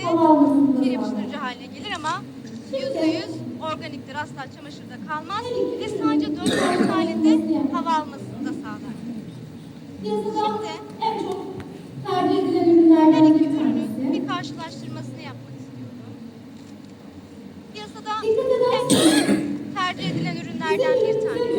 şekilde bir yapıştırıcı haline gelir ama yüzde yüz organiktir. Asla çamaşırda kalmaz ve sadece dönüşüm halinde hava almasını da sağlar. Şimdi en çok tercih edilen ürünlerden her iki ürünün bir karşılaştırmasını yapmak istiyorum. Piyasada en çok tercih edilen ürünlerden bir tanesi.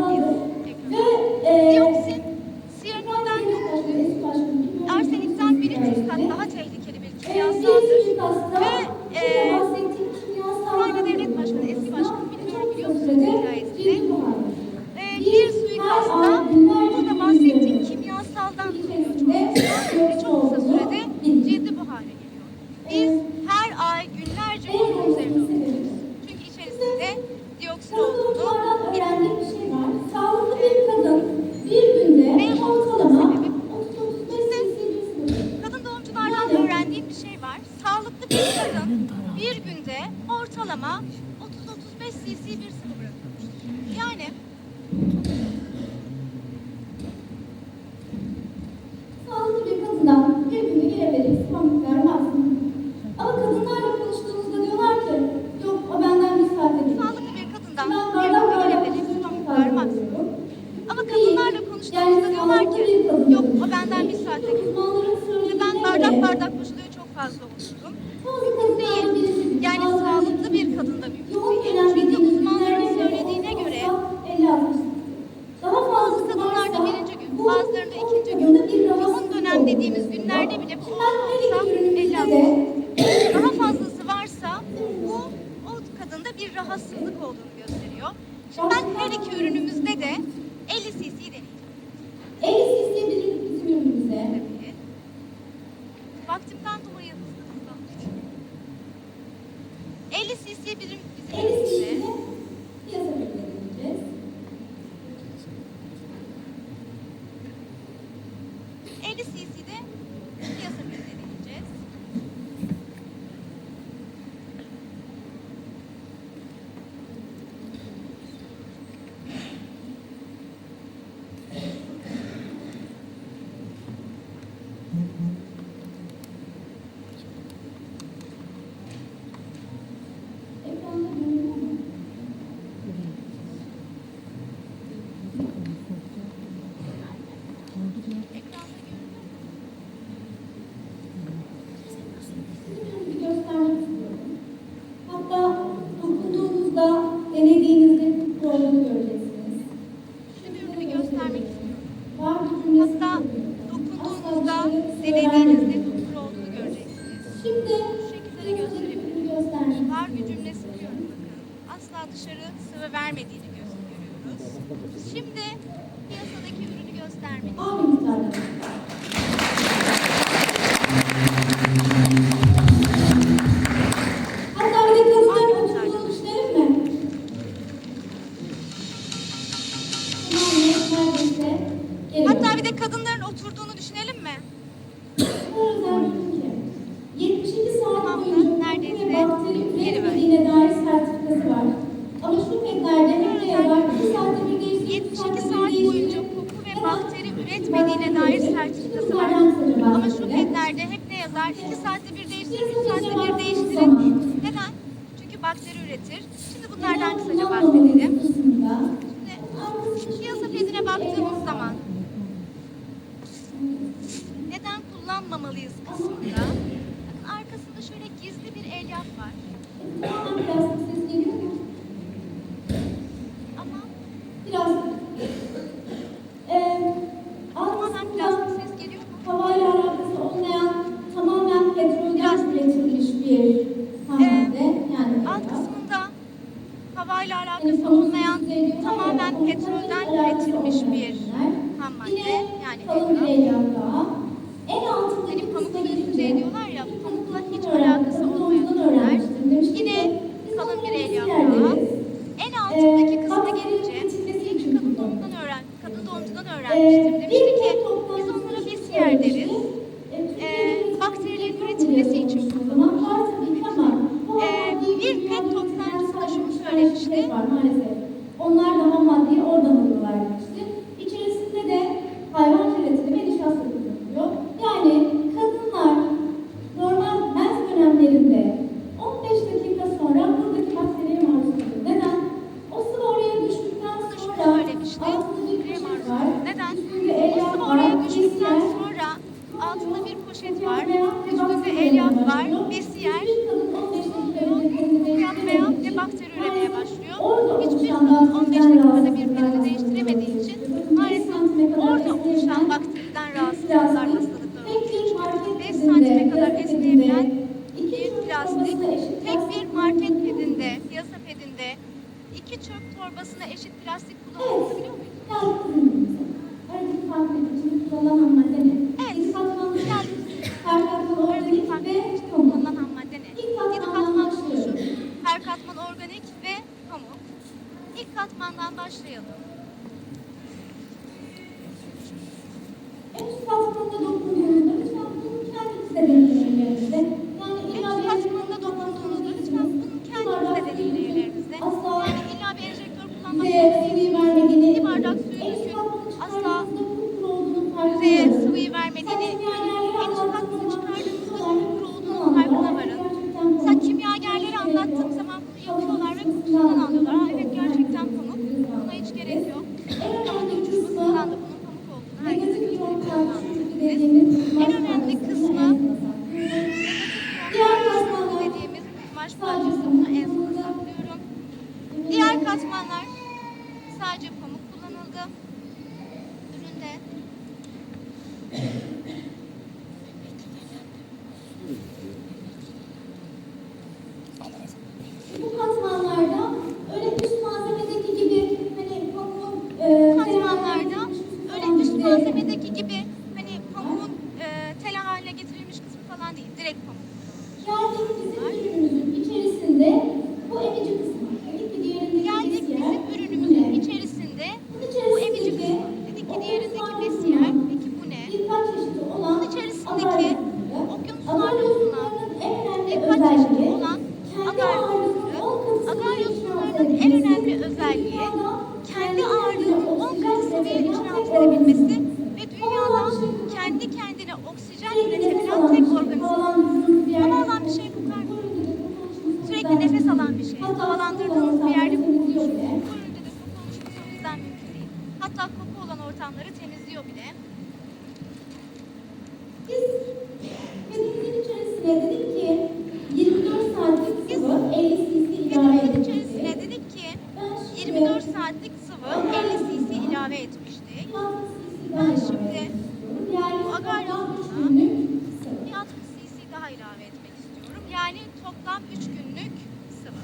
aldım ve e, dediğimiz günlerde bile bu olsa daha fazlası varsa bu o kadında bir rahatsızlık olduğunu gösteriyor. Şimdi ben her iki ürünü verdiğinizde huzur olduğunu göreceksiniz. Şimdi şu şekilde gösterebilirim. Bakın. Asla dışarı sıvı vermediğini görüyoruz. Şimdi piyasadaki ürünü göstermek. Al miktarda. Hatta bir de kadınların oturduğunu düşünelim mi? 72 saat boyunca neredeyse ve bakteri üretildiğine dair sertifikası var. Ama şu peklerde hep ne yazar? 72 saat boyunca koku ve bakteri üretmediğine dair sertifikası var. Ama şu peklerde hep ne yazar? 2 saatte bir değiştir, 3 saatte bir değiştirin. Neden? Çünkü bakteri üretir. Şimdi bunlardan kısaca bahsedelim. Şimdi e, yazı pedine baktığımız zaman kullanmamalıyız kısmında bakın arkasında şöyle gizli bir elyaf var. Plastik ses geliyor mu? Ama Biraz. Ee, tamamen aslında plastik ses geliyor mu? havayla alakası olmayan tamamen petrolden Biraz. üretilmiş bir hamle. Yani Alt kısmında havayla alakası olmayan tamamen petrolden üretilmiş bir ham madde Yine yani kalın bir elyaf daha. En altındaki Hani pamukla kısma yüzey gelince- diyorlar ya pamukla hiç Öğrendim, alakası bunu olmayan ondan ürünler. öğrenmiştim. Demiştim Yine ki, biz kalın bir onları elyaf biz daha. yerleriz. En altındaki Ee, kısma bakterinin gelince üretilmesi çünkü için kadın kullanılıyor. doğumdan öğren, Ee, öğrenmiştim. bir Demişti ki kez biz toplantısında onlara şu besiyer deriz. söylemişti. Ee, bakterilerin üretilmesi için O zaman var tabii ki ama bu Ee, ham maddeyi bir dünyada pet üretilen toptancısında şunu sadece söylemişti. bir şey var maalesef. Onlar da ham maddeyi oradan alıyorlar demişti. İçerisinde de hayvan jelatini ve nişasta kullanılıyor. Yani kadınlar normal mens dönemlerinde 15 dakika sonra buradaki bakteriye maruz kalıyor. Neden? O sıvı oraya düştükten Şunu sonra söylemişti. altında bir Krem poşet arzusu. var. Neden? Üstünde O elyaf sıvı var, oraya düştükten besiyer. sonra altında bir poşet var. Üstünde elyaf var. Besiyer. Yapmaya ve bakteri üremeye başlıyor. Hiçbir kadın 15 dakikada bir pedini değiştiremediği için maalesef orada oluşan bakteriden rahatsızlıklar, hastalıklar oluşuyor. 5 santime kadar esneyebilen bir plastik, tek bir market pedinde, piyasa pedinde iki çöp torbasına eşit plastik kullanıldığını biliyor muydun? Evet. En üst dediğimiz En önemli kısmı Diğer katmanlar dediğimiz kumaş parçası bunu en sona saklıyorum. Diğer katmanlar sadece pamuk kullanıldı. Üründe Bu Koku olan ortamları temizliyor bile. Biz pedimizin içerisine dedik ki 24 saatlik sıvı 50 cc ilave edeceğiz. içerisine dedik ki Ben şimdi 24 saatlik sıvı 50 cc ilave etmiştik. 6 cc Ben şimdi. Yani bu agar toplam yosununa üç günlük sıvı. Bir 60 cc daha ilave etmek istiyorum. Yani toplam 3 günlük sıvı.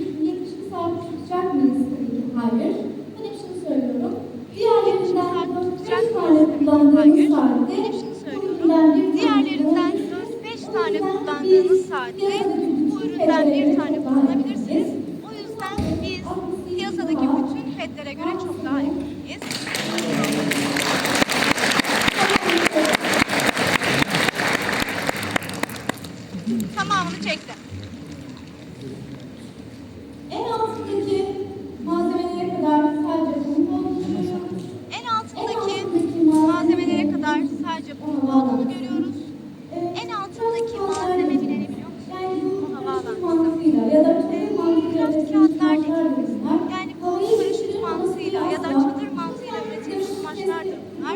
72 saat tutacak mıyız? Tabii ki hayır. Ben hep şunu söylüyorum. Diğerlerinden saat 4-5 tutacak tane mıyız? kullandığımız Hayır. saatte Ben hep şunu söylüyorum. bu üründen bir Diğerlerinden tane 4-5 tane saatte bu üründen bir tane kullanabilirsiniz. O yüzden biz piyasadaki bütün petlere göre çok daha ekonomiyiz. Tamamını şekli.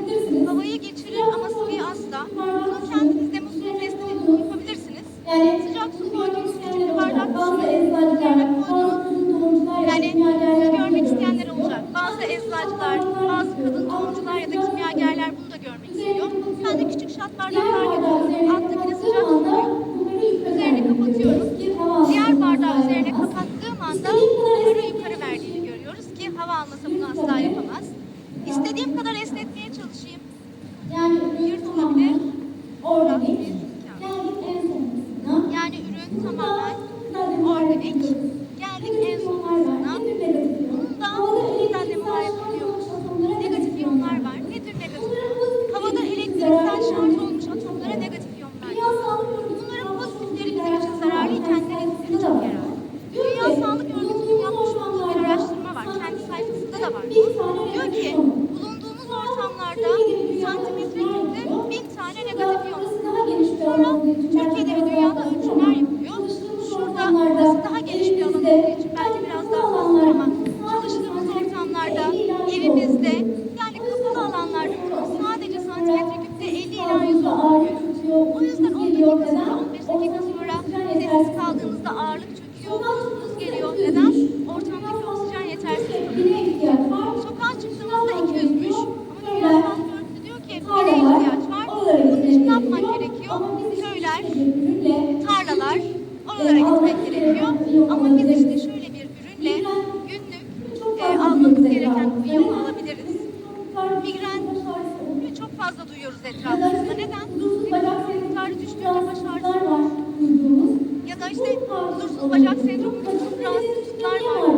Kumaşlardır bunlar. Bilirsiniz. Havayı geçirir ama sıvıyı asla. Bunu kendiniz demosunu testini yapabilirsiniz. Yani Sıcak su görmek küçük bir bardak. Bazı eczacılar, Üzerine da Yani bunu görmek isteyenler olacak. Bazı eczacılar, bazı kadın doğumcular ya da kimyagerler bunu da görmek istiyor. Ben de küçük şat bardaklar getiriyorum. Alttakine sıcak su koyup Üzerini kapatıyoruz. Diğer bardağı üzerine kapattığım anda buharı yukarı verdiğini görüyoruz ki hava almasa bunu asla yapamaz. İstediğim kadar esnetmeye çalışayım. Yani ürün Yırtılabilir. organik. Organik. Yüzden 10 dakika sonra, 15 dakika sonra sessiz kaldığımızda ağırlık çöküyor, uykumuz geliyor. Neden? Ortamdaki oksijen yetersiz. Sokağa çıktığımızda 200'müş ama Sağlık Örgütü diyor ki bire ihtiyaç var. Bunun için ne yapmak gerekiyor? Köyler, tarlalar, oralara gitmek gerekiyor. Ama biz işte şöyle bir ürünle günlük e, almamız gereken uyumu alabiliriz. Migren çok fazla duyuyoruz etrafımızda. Neden? Miktarı düştüğünde baş ağrısı ya da işte huzursuz bacak sendromu gibi rahatsızlıklar var